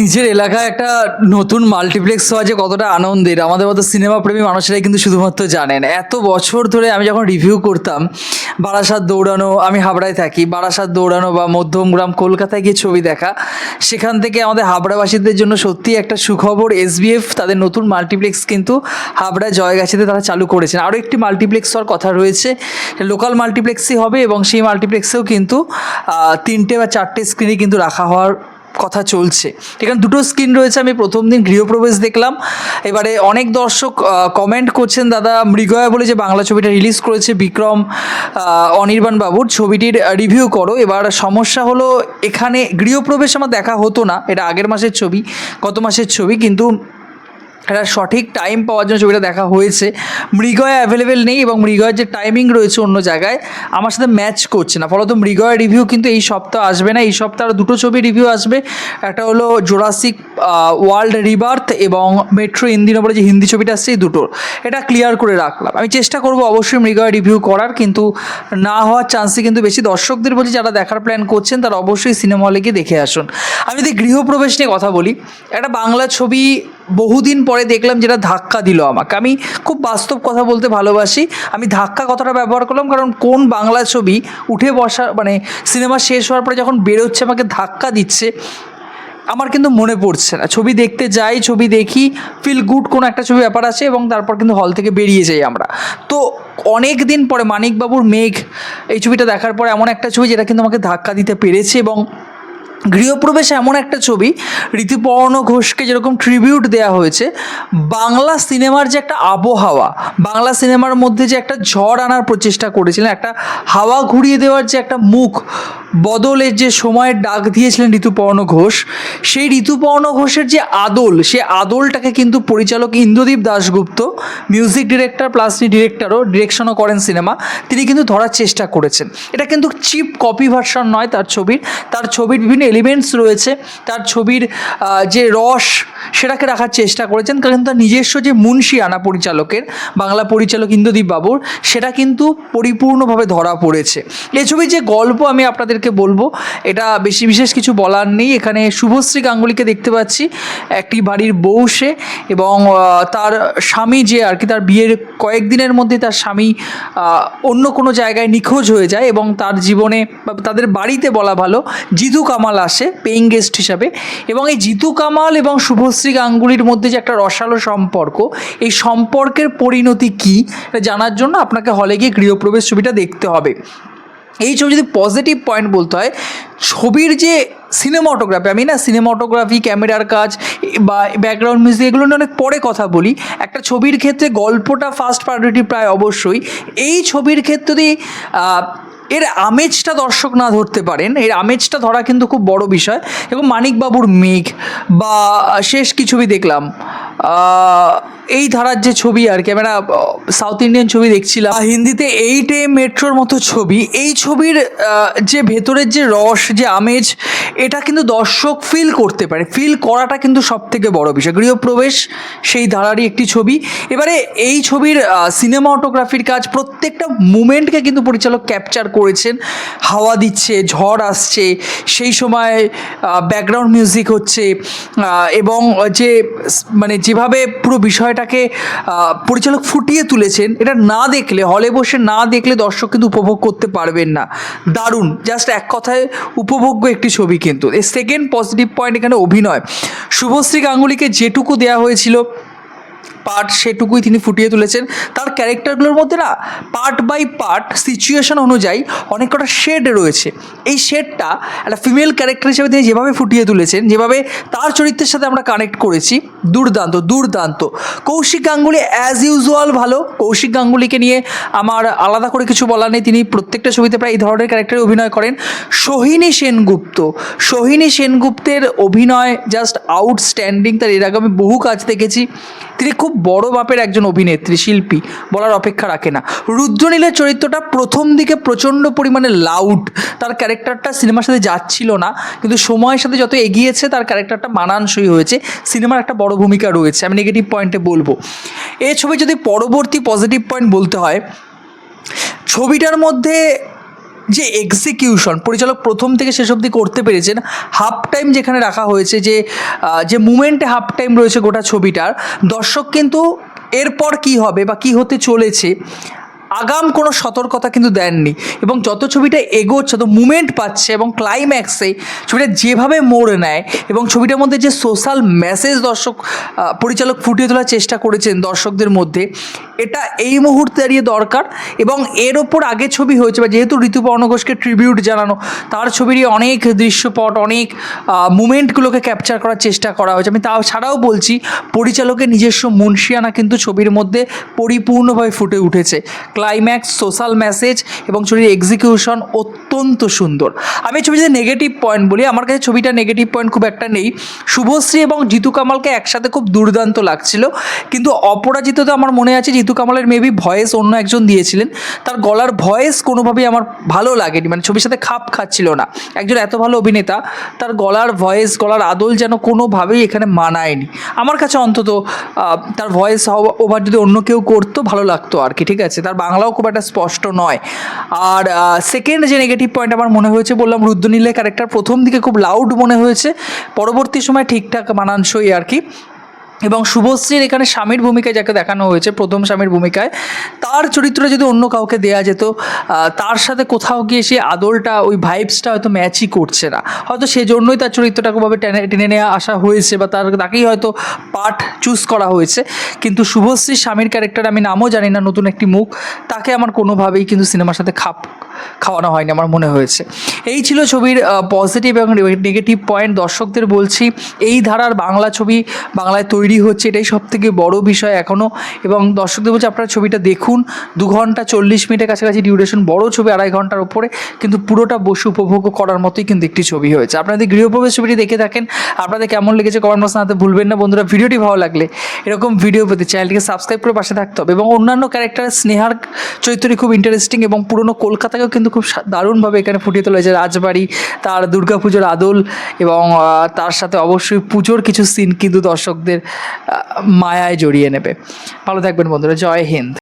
নিজের এলাকায় একটা নতুন মাল্টিপ্লেক্স হওয়া যে কতটা আনন্দের। আমাদের মতো সিনেমা প্রেমী মানুষেরাই কিন্তু শুধুমাত্র জানেন। এত বছর ধরে আমি যখন রিভিউ করতাম, বারাসাত দৌড়ানো, আমি হাবড়ায় থাকি, বারাসাত দৌড়ানো বা মধ্যমগ্রাম কলকাতায় গিয়ে ছবি দেখা, সেখান থেকে আমাদের হাবড়াবাসীদের জন্য সত্যি একটা সুখবর এসবিএফ তাদের নতুন মাল্টিপ্লেক্স কিন্তু হাবড়া জয়গাছিতে তারা চালু করেছেন। আরও একটি মাল্টিপ্লেক্স হওয়ার কথা রয়েছে লোকাল মাল্টিপ্লেক্সই হবে এবং সেই মাল্টিপ্লেক্সেও কিন্তু তিনটে বা চারটে স্ক্রিনে কিন্তু রাখা হওয়ার কথা চলছে। এখানে দুটো স্ক্রিন রয়েছে, আমি প্রথম দিন গৃহপ্রবেশ দেখলাম। এবারে অনেক দর্শক কমেন্ট করছেন, দাদা মৃগয়া বলে যে বাংলা ছবিটা রিলিজ করেছে বিক্রম অনির্বাণ বাবুর, ছবিটির রিভিউ করো। এবার সমস্যা হলো, এখানে গৃহপ্রবেশ আমার দেখা হতো না, এটা আগের মাসের ছবি, গত মাসের ছবি, কিন্তু এটা সঠিক টাইম পাওয়ার জন্য ছবিটা দেখা হয়েছে। মৃগয়া অ্যাভেলেবেল নেই এবং মৃগয়ের যে টাইমিং রয়েছে অন্য জায়গায়, আমার সাথে ম্যাচ করছে না। ফলত মৃগয়া রিভিউ কিন্তু এই সপ্তাহ আসবে না। এই সপ্তাহে দুটো ছবি রিভিউ আসবে। একটা হলো জোরাসিক ওয়ার্ল্ড রিবার্থ এবং মেট্রো ইন্দিনো বলে যে হিন্দি ছবিটা আসছে, এই দুটোর এটা ক্লিয়ার করে রাখলাম। আমি চেষ্টা করব অবশ্যই মৃগয়া রিভিউ করার, কিন্তু না হওয়ার চান্সই কিন্তু বেশি। দর্শকদের বলছি, যারা দেখার প্ল্যান করছেন, তারা অবশ্যই সিনেমা হলে গিয়ে দেখে আসুন। আমি যদি গৃহপ্রবেশ নিয়ে কথা বলি, একটা বাংলা ছবি বহুদিন পরে দেখলাম যেটা ধাক্কা দিল আমাকে। আমি খুব বাস্তব কথা বলতে ভালোবাসি। আমি ধাক্কা কথাটা ব্যবহার করলাম কারণ কোন বাংলা ছবি উঠে বসা মানে সিনেমা শেষ হওয়ার পরে যখন বেরোচ্ছে আমাকে ধাক্কা দিচ্ছে, আমার কিন্তু মনে পড়ছে না। ছবি দেখতে যাই, ছবি দেখি ফিল গুড কোনো একটা ছবি ব্যাপার আছে এবং তারপর কিন্তু হল থেকে বেরিয়ে যাই আমরা। তো অনেক দিন পরে মানিকবাবুর মেঘ, এই ছবিটা দেখার পরে এমন একটা ছবি যেটা কিন্তু আমাকে ধাক্কা দিতে পেরেছে এবং গৃহপ্রবেশ এমন একটা ছবি, ঋতুপর্ণ ঘোষকে যেরকম ট্রিবিউট দেওয়া হয়েছে, বাংলা সিনেমার যে একটা আবহাওয়া, বাংলা সিনেমার মধ্যে যে একটা ঝড় আনার প্রচেষ্টা করেছিলেন, একটা হাওয়া ঘুরিয়ে দেওয়ার যে একটা মুখ বদলের যে সময়ের ডাক দিয়েছিলেন ঋতুপর্ণ ঘোষ, সেই ঋতুপর্ণ ঘোষের যে আদল, সে আদলটাকে কিন্তু পরিচালক Indradeep Dasgupta music director plus ডিরেক্টরও ডিরেকশনও করেন সিনেমা, তিনি কিন্তু ধরার চেষ্টা করেছেন। এটা কিন্তু চিপ কপি ভার্সন নয় তার ছবির তার ছবির বিভিন্ন এলিমেন্টস রয়েছে, তার ছবির যে রস সেটাকে রাখার চেষ্টা করেছেন, কারণ তার নিজস্ব যে মুন্সি আনা পরিচালকের বাংলা পরিচালক ইন্দ্রদীপ বাবুর, সেটা কিন্তু পরিপূর্ণভাবে ধরা পড়েছে। এই ছবির যে গল্প আমি আপনাদেরকে বলব, এটা বেশি বিশেষ কিছু বলার নেই। এখানে শুভশ্রী গাঙ্গুলিকে দেখতে পাচ্ছি, একটি বাড়ির বউ সে এবং তার স্বামী যে আর কি, তার বিয়ের কয়েকদিনের মধ্যে তার স্বামী অন্য কোনো জায়গায় নিখোঁজ হয়ে যায় এবং তার জীবনে বা তাদের বাড়িতে বলা ভালো জিতু কামাল আসে পেইং গেস্ট হিসাবে। এবং এই জিতু কামাল এবং শুভশ্রী গাঙ্গুলির মধ্যে যে একটা রসালো সম্পর্ক, এই সম্পর্কের পরিণতি কী জানার জন্য আপনাকে হলে গিয়ে গৃহপ্রবেশ ছবিটা দেখতে হবে। এই ছবি যদি পজিটিভ পয়েন্ট বলতে হয়, ছবির যে সিনেমাটোগ্রাফি আমি না সিনেমাটোগ্রাফি ক্যামেরার কাজ বা ব্যাকগ্রাউন্ড মিউজিক এগুলো নিয়ে অনেক পরে কথা বলি। একটা ছবির ক্ষেত্রে গল্পটা ফার্স্ট প্রায়োরিটি প্রায় অবশ্যই। এই ছবির ক্ষেত্রে এর আমেজটা দর্শক না ধরতে পারেন। এর আমেজটা ধরা কিন্তু খুব বড় বিষয় এবং মানিকবাবুর মেঘ বা শেষ কিছু দেখলাম। এই ধারার যে ছবি আর কি, আমরা সাউথ ইন্ডিয়ান ছবি দেখছিলাম। হিন্দিতে এইট এ মেট্রোর মতো ছবি। এই ছবির যে ভেতরের যে রস, যে আমেজ, এটা কিন্তু দর্শক ফিল করতে পারে। ফিল করাটা কিন্তু সব থেকে বড় বিষয়। গৃহপ্রবেশ, সেই ধারারই একটি ছবি। এবারে এই ছবির সিনেমা অটোগ্রাফির কাজ, প্রত্যেকটা মুমেন্টকে কিন্তু পরিচালক ক্যাপচার করেছেন। হাওয়া দিচ্ছে, ঝড় আসছে, সেই সময় ব্যাকগ্রাউন্ড মিউজিক হচ্ছে এবং যে মানে যেভাবে পুরো বিষয়টাকে পরিচালক ফুটিয়ে তুলেছেন, এটা না দেখলে, হলে বসে না দেখলে দর্শক কিন্তু উপভোগ করতে পারবেন না। দারুণ জাস্ট এক কথায় উপভোগ্য একটি ছবি কিন্তু। সেকেন্ড পজিটিভ পয়েন্ট এখানে অভিনয়। শুভশ্রী গাঙ্গুলিকে যেটুকু দেওয়া হয়েছিল পার্ট সেটুকুই তিনি ফুটিয়ে তুলেছেন। তার ক্যারেক্টারগুলোর মধ্যে না, পার্ট বাই পার্ট সিচুয়েশন অনুযায়ী অনেক কটা শেড রয়েছে। এই শেডটা একটা ফিমেল ক্যারেক্টার হিসেবে তিনি যেভাবে ফুটিয়ে তুলেছেন, যেভাবে তার চরিত্রের সাথে আমরা কানেক্ট করেছি, দুর্দান্ত দুর্দান্ত। কৌশিক গাঙ্গুলি অ্যাজ ইউজুয়াল ভালো। কৌশিক গাঙ্গুলিকে নিয়ে আমার আলাদা করে কিছু বলার নেই। তিনি প্রত্যেকটা ছবিতে প্রায় এই ধরনের ক্যারেক্টারে অভিনয় করেন। সোহিনী সেনগুপ্ত। সোহিনী সেনগুপ্তের অভিনয় জাস্ট আউটস্ট্যান্ডিং তার এর আগে আমি বহু কাজ দেখেছি। তিনি খুব বড় মাপের একজন অভিনেত্রী, শিল্পী, বলার অপেক্ষা রাখে না। রুদ্রনীলের চরিত্রটা প্রথম দিকে প্রচণ্ড পরিমাণে লাউড তার ক্যারেক্টারটা সিনেমার সাথে যাচ্ছিল না, কিন্তু সময়ের সাথে যত এগিয়েছে, তার ক্যারেক্টারটা মানানসই হয়েছে। সিনেমার একটা বড় ভূমিকা রয়েছে, আমি নেগেটিভ পয়েন্টে বলব। এই ছবি যদি পরবর্তী পজিটিভ পয়েন্ট বলতে হয়, ছবিটার মধ্যে যে এক্সিকিউশন পরিচালক প্রথম থেকে শেষ অবধি করতে পেরেছেন হাফ টাইম যেখানে রাখা হয়েছে যে যে মুমেন্টে হাফ টাইম রয়েছে গোটা ছবিটার, দর্শক কিন্তু এরপর কি হবে বা কি হতে চলেছে, আগাম কোনো সতর্কতা কিন্তু দেননি এবং যত ছবিটা এগোচ্ছে তত মুমেন্ট পাচ্ছে এবং ক্লাইম্যাক্সে ছবিটা যেভাবে মোড় নেয় এবং ছবিটার মধ্যে যে সোশ্যাল মেসেজ দর্শক পরিচালক ফুটিয়ে তোলার চেষ্টা করেছেন দর্শকদের মধ্যে এটা এই মুহূর্তে দাঁড়িয়ে দরকার এবং এর ওপর আগে ছবি হয়েছে বা যেহেতু ঋতুপর্ণ ঘোষকে ট্রিবিউট জানানো, তার ছবিরই অনেক দৃশ্যপট, অনেক মুমেন্টগুলোকে ক্যাপচার করার চেষ্টা করা হয়েছে। আমি তাও ছাড়াও বলছি, পরিচালকের নিজস্ব মুন্সিয়ানা কিন্তু ছবির মধ্যে পরিপূর্ণভাবে ফুটে উঠেছে। ক্লাইম্যাক্স সোশ্যাল মেসেজ এবং ছবির এক্সিকিউশন অত্যন্ত সুন্দর। আমি এই ছবিতে নেগেটিভ পয়েন্ট বলি, আমার কাছে ছবিটা নেগেটিভ পয়েন্ট খুব একটা নেই। শুভশ্রী এবং জিতু কামালকে একসাথে খুব দুর্দান্ত লাগছিল, কিন্তু অপরাজিত তো আমার মনে আছে জিতু কামালের মেবি ভয়েস অন্য একজন দিয়েছিলেন। তার গলার ভয়েস কোনোভাবেই আমার ভালো লাগেনি মানে ছবির সাথে খাপ খাচ্ছিল না। একজন এত ভালো অভিনেতা, তার গলার ভয়েস গলার আদল যেন কোনোভাবেই এখানে মানায়নি। আমার কাছে অন্তত তার ভয়েস ওভার যদি অন্য কেউ করতো, ভালো লাগতো আর কি, ঠিক আছে? তার বাংলাও খুব একটা স্পষ্ট নয়। আর সেকেন্ড যে নেগেটিভ পয়েন্ট আমার মনে হয়েছে, বললাম রুদ্রনীলের ক্যারেক্টার প্রথম দিকে খুব লাউড মনে হয়েছে। পরবর্তী সময় ঠিকঠাক মানানসই আর কি। এবং শুভশ্রীর এখানে স্বামীর ভূমিকায় যাকে দেখানো হয়েছে, প্রথম স্বামীর ভূমিকায়, তার চরিত্র যদি অন্য কাউকে দেয়া যেত তার সাথে কোথাও গিয়ে সেই আদলটা, ওই ভাইবসটা হয়তো ম্যাচই করছে না। হয়তো সেজন্যই তার চরিত্রটা কোনোভাবে টেনে টেনে নেওয়া আসা হয়েছে বা তার, তাকেই হয়তো পার্ট চুজ করা হয়েছে। কিন্তু শুভশ্রীর স্বামীর ক্যারেক্টার আমি নামও জানি না, নতুন একটি মুখ, তাকে আমার কোনোভাবেই কিন্তু সিনেমার সাথে খাপ খাওয়ানো হয়নি আমার মনে হয়েছে। এই ছিল ছবির পজিটিভ এবং নেগেটিভ পয়েন্ট দর্শকদের বলছি, এই ধারার বাংলা ছবি বাংলায় তৈরি হচ্ছে, এটাই সব থেকে বড় বিষয় এখনও এবং দর্শকদের বলছি, আপনারা ছবিটা দেখুন। দু ঘণ্টা চল্লিশ মিনিটের কাছাকাছি ডিউরেশন বড় ছবি আড়াই ঘণ্টার ওপরে কিন্তু পুরোটা বসে উপভোগ করার মতোই কিন্তু একটি ছবি হয়েছে। আপনাদের গৃহপ্রবেশ ছবিটি দেখে থাকেন, আপনাদের কেমন লেগেছে কমেন্ট বক্স জানাতে ভুলবেন না। বন্ধুরা, ভিডিওটি ভালো লাগলে এরকম ভিডিও পেতে চ্যানেলটিকে সাবস্ক্রাইব করে পাশে থাকতে হবে এবং অন্যান্য ক্যারেক্টার স্নেহার চরিত্রটি খুব ইন্টারেস্টিং এবং পুরনো কলকাতাকেও কিন্তু খুব দারুণভাবে এখানে ফুটিয়ে তোলা হয়েছে। রাজবাড়ি, তার দুর্গাপুজোর আদল এবং তার সাথে অবশ্যই পুজোর কিছু সিন কিন্তু দর্শকদের মায়ায় জড়িয়ে নেবে। ভালো থাকবেন বন্ধুরা জয় হিন্দ।